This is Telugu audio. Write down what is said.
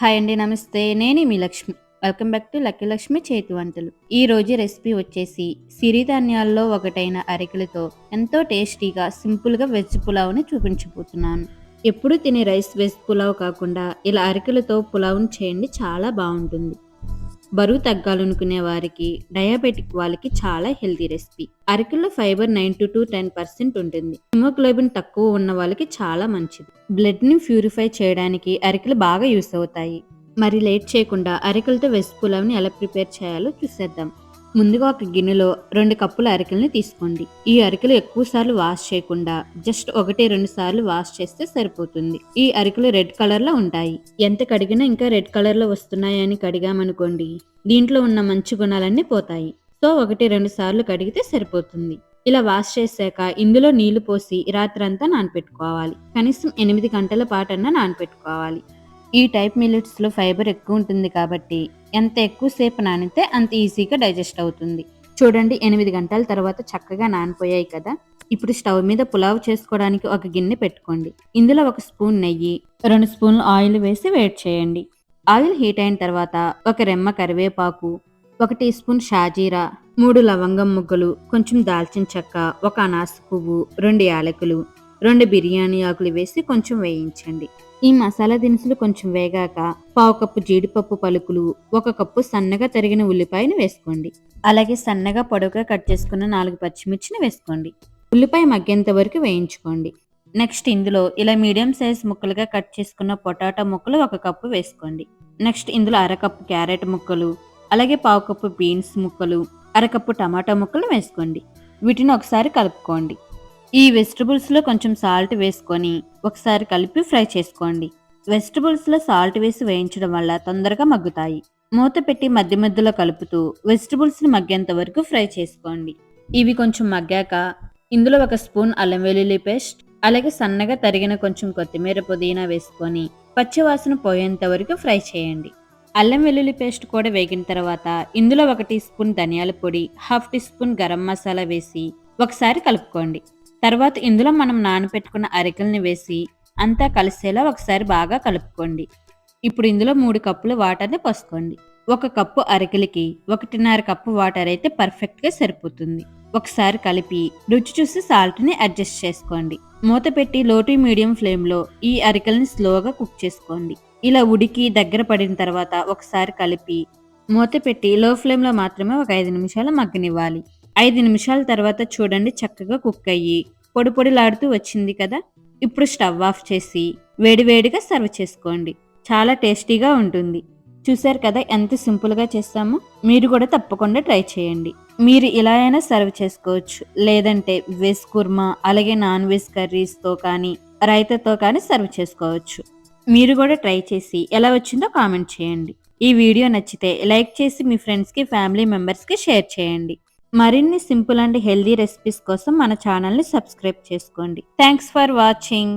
హాయ్ అండి నమస్తే. నేను మీ Lakshmi. Welcome back to lucky Lakshmi చేతి వంటలు. ఈ రోజు రెసిపీ వచ్చేసి సిరిధాన్యాల్లో ఒకటైన అరికెలతో ఎంతో టేస్టీగా సింపుల్గా వెజ్ పులావ్ని చూపించబోతున్నాను. ఎప్పుడు తినే రైస్ వెజ్ పులావ్ కాకుండా ఇలా అరికలతో పులావ్ని చేయండి చాలా బాగుంటుంది. బరువు తగ్గాలనుకునే వారికి డయాబెటిక్ వాళ్ళకి చాలా హెల్తీ రెసిపీ. అరకిలో fibre nine to ten percent ఉంటుంది. హిమోగ్లోబిన్ తక్కువ ఉన్న వాళ్ళకి చాలా మంచిది. బ్లడ్ని ప్యూరిఫై చేయడానికి అరికలు బాగా యూస్ అవుతాయి. మరి లేట్ చేయకుండా అరికలతో వెజ్ పులావ్ని ఎలా ప్రిపేర్ చేయాలో చూసేద్దాం. ముందుగా ఒక గిన్నెలో రెండు కప్పుల అరికెల్ని తీసుకోండి. ఈ అరికెలు ఎక్కువ సార్లు వాష్ చేయకుండా జస్ట్ ఒకటి రెండు సార్లు వాష్ చేస్తే సరిపోతుంది. ఈ అరికెలు రెడ్ కలర్లో ఉంటాయి. ఎంత కడిగినా ఇంకా రెడ్ కలర్లో వస్తున్నాయని కడిగామనుకోండి దీంట్లో ఉన్న మంచి గుణాలన్నీ పోతాయి. సో ఒకటి రెండు సార్లు కడిగితే సరిపోతుంది. ఇలా వాష్ చేశాక ఇందులో నీళ్ళు పోసి రాత్రంతా నానపెట్టుకోవాలి. కనీసం ఎనిమిది గంటల పాటన్నా నానపెట్టుకోవాలి. ఈ టైప్ మిల్లెట్స్లో ఫైబర్ ఎక్కువ ఉంటుంది కాబట్టి ఎంత ఎక్కువసేపు నానితే అంత ఈజీగా డైజెస్ట్ అవుతుంది. చూడండి ఎనిమిది గంటల తర్వాత చక్కగా నానిపోయాయి కదా. ఇప్పుడు స్టవ్ మీద పులావ్ చేసుకోవడానికి ఒక గిన్నె పెట్టుకోండి. ఇందులో ఒక స్పూన్ నెయ్యి రెండు స్పూన్లు ఆయిల్ వేసి వేడి చేయండి. ఆయిల్ హీట్ అయిన తర్వాత ఒక రెమ్మ కరివేపాకు ఒక టీ స్పూన్ షాజీరా మూడు లవంగం ముగ్గలు కొంచెం దాల్చిన చెక్క ఒక అనాస పువ్వు రెండు యాలకులు రెండు బిర్యానీ ఆకులు వేసి కొంచెం వేయించండి. ఈ మసాలా దినుసులు కొంచెం వేగాక పావు కప్పు జీడిపప్పు పలుకులు ఒక కప్పు సన్నగా తరిగిన ఉల్లిపాయను వేసుకోండి. అలాగే సన్నగా పొడవుగా కట్ చేసుకున్న నాలుగు పచ్చిమిర్చిని వేసుకోండి. ఉల్లిపాయ మగ్గేంత వరకు వేయించుకోండి. నెక్స్ట్ ఇందులో ఇలా మీడియం సైజ్ ముక్కలుగా కట్ చేసుకున్న పొటాటో ముక్కలు ఒక కప్పు వేసుకోండి. నెక్స్ట్ ఇందులో అరకప్పు క్యారెట్ ముక్కలు అలాగే పావు కప్పు బీన్స్ ముక్కలు అరకప్పు టమాటా ముక్కలు వేసుకోండి. వీటిని ఒకసారి కలుపుకోండి. ఈ వెజిటబుల్స్లో కొంచెం సాల్ట్ వేసుకొని ఒకసారి కలిపి ఫ్రై చేసుకోండి. వెజిటబుల్స్లో సాల్ట్ వేసి వేయించడం వల్ల తొందరగా మగ్గుతాయి. మూత పెట్టి మధ్య మధ్యలో కలుపుతూ వెజిటబుల్స్ని మగ్గేంత వరకు ఫ్రై చేసుకోండి. ఇవి కొంచెం మగ్గాక ఇందులో ఒక స్పూన్ అల్లం వెల్లుల్లి పేస్ట్ అలాగే సన్నగా తరిగిన కొంచెం కొత్తిమీర పుదీనా వేసుకొని పచ్చివాసన పోయేంత వరకు ఫ్రై చేయండి. అల్లం వెల్లుల్లి పేస్ట్ కూడా వేగిన తర్వాత ఇందులో ఒక టీ స్పూన్ ధనియాల పొడి half teaspoon garam masala వేసి ఒకసారి కలుపుకోండి. తర్వాత ఇందులో మనం నానబెట్టుకున్న అరికల్ని వేసి అంతా కలిసేలా ఒకసారి బాగా కలుపుకోండి. ఇప్పుడు ఇందులో మూడు కప్పుల వాటర్ని పోసుకోండి. ఒక కప్పు అరికలికి ఒకటిన్నర కప్పు వాటర్ అయితే పర్ఫెక్ట్గా సరిపోతుంది. ఒకసారి కలిపి రుచి చూసి సాల్ట్ని అడ్జస్ట్ చేసుకోండి. మూత పెట్టి లో టు మీడియం ఫ్లేమ్లో ఈ అరికల్ని స్లోగా కుక్ చేసుకోండి. ఇలా ఉడికి దగ్గర పడిన తర్వాత ఒకసారి కలిపి మూత పెట్టి లో ఫ్లేమ్లో మాత్రమే ఒక ఐదు నిమిషాలు మగ్గనివ్వాలి. ఐదు నిమిషాల తర్వాత చూడండి చక్కగా కుక్ అయ్యి పొడి పొడిలాడుతూ వచ్చింది కదా? ఇప్పుడు స్టవ్ ఆఫ్ చేసి వేడివేడిగా సర్వ్ చేసుకోండి. చాలా టేస్టీగా ఉంటుంది. చూశారు కదా ఎంత సింపుల్గా చేస్తామో? మీరు కూడా తప్పకుండా ట్రై చేయండి. మీరు ఇలా అయినా సర్వ్ చేసుకోవచ్చు. లేదంటే వెజ్ కుర్మా అలాగే నాన్ వెజ్ కర్రీస్తో కానీ రైతాతో కానీ సర్వ్ చేసుకోవచ్చు. మీరు కూడా ట్రై చేసి ఎలా వచ్చిందో కామెంట్ చేయండి. ఈ వీడియో నచ్చితే లైక్ చేసి మీ ఫ్రెండ్స్కి ఫ్యామిలీ మెంబర్స్కి షేర్ చేయండి. మరిన్ని సింపుల్ అండ్ హెల్దీ రెసిపీస్ కోసం మన ఛానల్ని సబ్స్క్రైబ్ చేసుకోండి. Thanks for watching